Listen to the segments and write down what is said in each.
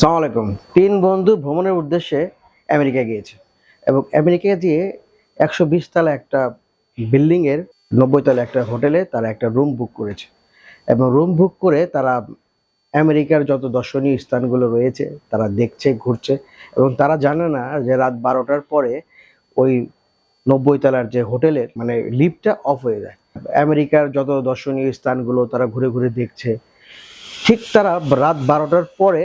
সালাম আলাইকুম। তিন বন্ধু ভ্রমণের উদ্দেশ্যে আমেরিকা গিয়েছে এবং আমেরিকা গিয়ে একশো বিশ তলা একটা বিল্ডিংয়ের, নব্বই তলা একটা হোটেলে তারা একটা রুম বুক করেছে এবং রুম বুক করে তারা আমেরিকার যত দর্শনীয় স্থানগুলো রয়েছে তারা দেখছে, ঘুরছে এবং তারা জানে না যে রাত বারোটার পরে ওই নব্বই তলার যে হোটেলের মানে লিফটটা অফ হয়ে যায়। আমেরিকার যত দর্শনীয় স্থানগুলো তারা ঘুরে ঘুরে দেখছে। ঠিক তারা রাত বারোটার পরে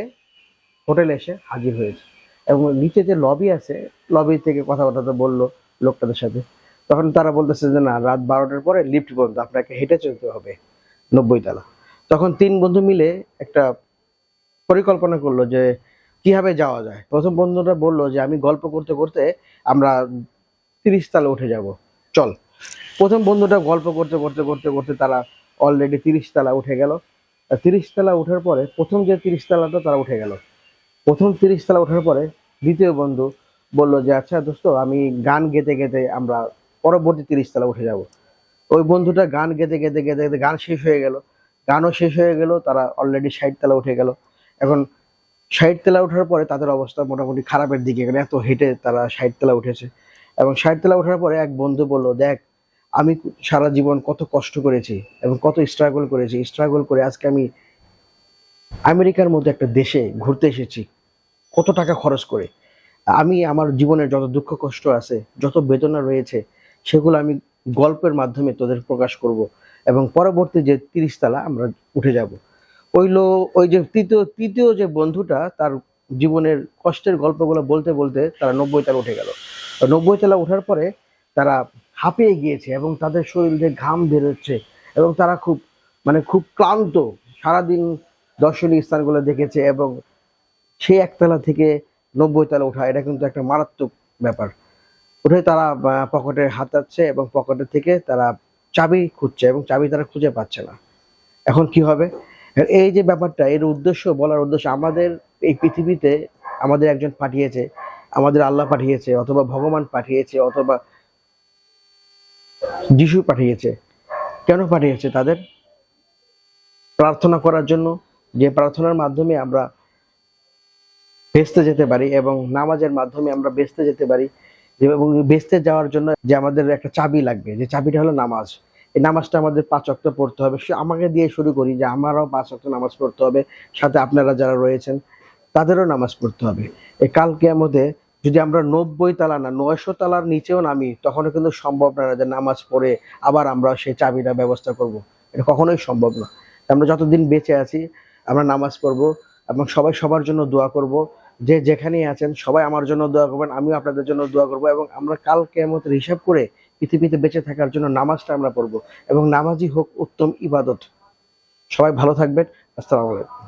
হোটেলে এসে হাজির হয়েছে। এবং নিচে যে লবি আছে লবি থেকে কথাবার্তা বলল লোকটাদের সাথে। তখন তারা বলতেছে যে, না, রাত বারোটার পরে লিফট বন্ধ, আপনাকে হেঁটে চলতে হবে নব্বই তালা। তখন তিন বন্ধু মিলে একটা পরিকল্পনা করল যে, কীভাবে যাওয়া যায়? প্রথম বন্ধুটা বলল যে, আমি গল্প করতে করতে আমরা তিরিশ তলা উঠে যাব। চল। প্রথম বন্ধুটা গল্প করতে করতে করতে করতে তারা অলরেডি তিরিশ তালা উঠে গেল। তিরিশ তালা উঠার পরে প্রথম যে তিরিশ তালাটা তারা উঠে গেল। প্রথম তিরিশ তলা ওঠার পরে দ্বিতীয় বন্ধু বলল যে আচ্ছা দোস্ত, আমি গান গেতে গেতে আমরা পরবর্তী তিরিশ তলা উঠে যাব। ওই বন্ধুটা গান গেতে গেতে গেতে গেতে গান শেষ হয়ে গেল। গানও শেষ হয়ে গেল, তারা অলরেডি ষাট তলা উঠে গেল। এখন ষাট তলা ওঠার পরে তাদের অবস্থা মোটামুটি খারাপের দিকে গেলে এত হেঁটে তারা ষাট তলা উঠেছে। এবং ষাট তলা ওঠার পরে এক বন্ধু বলল, দেখ, আমি সারা জীবন কত কষ্ট করেছি এবং কত স্ট্রাগল করেছি। স্ট্রাগল করে আজকে আমি আমেরিকার মতো একটা দেশে ঘুরতে এসেছি, কত টাকা খরচ করে। আমি আমার জীবনের যত দুঃখ কষ্ট আছে, যত বেদনা রয়েছে, সেগুলো আমি গল্পের মাধ্যমে তোদের প্রকাশ করব এবং পরবর্তী যে তিরিশ তলা আমরা উঠে যাব। ওই লো, ওই যে তৃতীয় তৃতীয় যে বন্ধুটা, তার জীবনের কষ্টের গল্পগুলো বলতে বলতে তারা নব্বই তলা উঠে গেল। নব্বই তলা ওঠার পরে তারা হাঁপিয়ে গিয়েছে এবং তাদের শরীর থেকে ঘাম বেরোচ্ছে এবং তারা খুব মানে খুব ক্লান্ত। সারাদিন দর্শনীয় স্থানগুলো দেখেছে এবং সেই একতলা থেকে নব্বই তলা ওঠা, এটা কিন্তু একটা মারাত্মক ব্যাপার। উঠে তারা পকেটে হাতাচ্ছে এবং পকেটের থেকে তারা চাবি খুঁজছে এবং চাবি তারা খুঁজে পাচ্ছে না। এখন কি হবে? এই যে ব্যাপারটা, এর উদ্দেশ্য, বলার উদ্দেশ্য, আমাদের এই পৃথিবীতে আমাদের একজন পাঠিয়েছে, আমাদের আল্লাহ পাঠিয়েছে, অথবা ভগবান পাঠিয়েছে, অথবা যিশু পাঠিয়েছে। কেন পাঠিয়েছে তাদের? প্রার্থনা করার জন্য যে প্রার্থনার মাধ্যমে আমরা বেসতে যেতে পারি এবং নামাজের মাধ্যমে আমরা বেসতে যেতে পারি এবং বেসতে যাওয়ার জন্য যে আমাদের একটা চাবি লাগবে, যে চাবিটা হলো নামাজ। এই নামাজটা আমাদের পাঁচ অক্ট পড়তে হবে। সে আমাকে দিয়ে শুরু করি যে আমারও পাঁচ অক্ট নামাজ পড়তে হবে, সাথে আপনারা যারা রয়েছেন, তাদেরও নামাজ পড়তে হবে। এই কালকে কেয়ামতে যদি আমরা নব্বই তালা না, নয়শো তালার নিচেও নামি, তখনও কিন্তু সম্ভব না যে নামাজ পড়ে আবার আমরা সেই চাবিটা ব্যবস্থা করব। এটা কখনোই সম্ভব না। আমরা যতদিন বেঁচে আছি আমরা নামাজ পড়ব এবং সবাই সবার জন্য দোয়া করব। যে যেখানেই আছেন, সবাই আমার জন্য দোয়া করবেন, আমিও আপনাদের জন্য দোয়া করব এবং আমরা কাল কেমতের হিসাব করে পৃথিবীতে বেঁচে থাকার জন্য নামাজটা আমরা পড়ব এবং নামাজই হোক উত্তম ইবাদত। সবাই ভালো থাকবেন। আসসালামু আলাইকুম।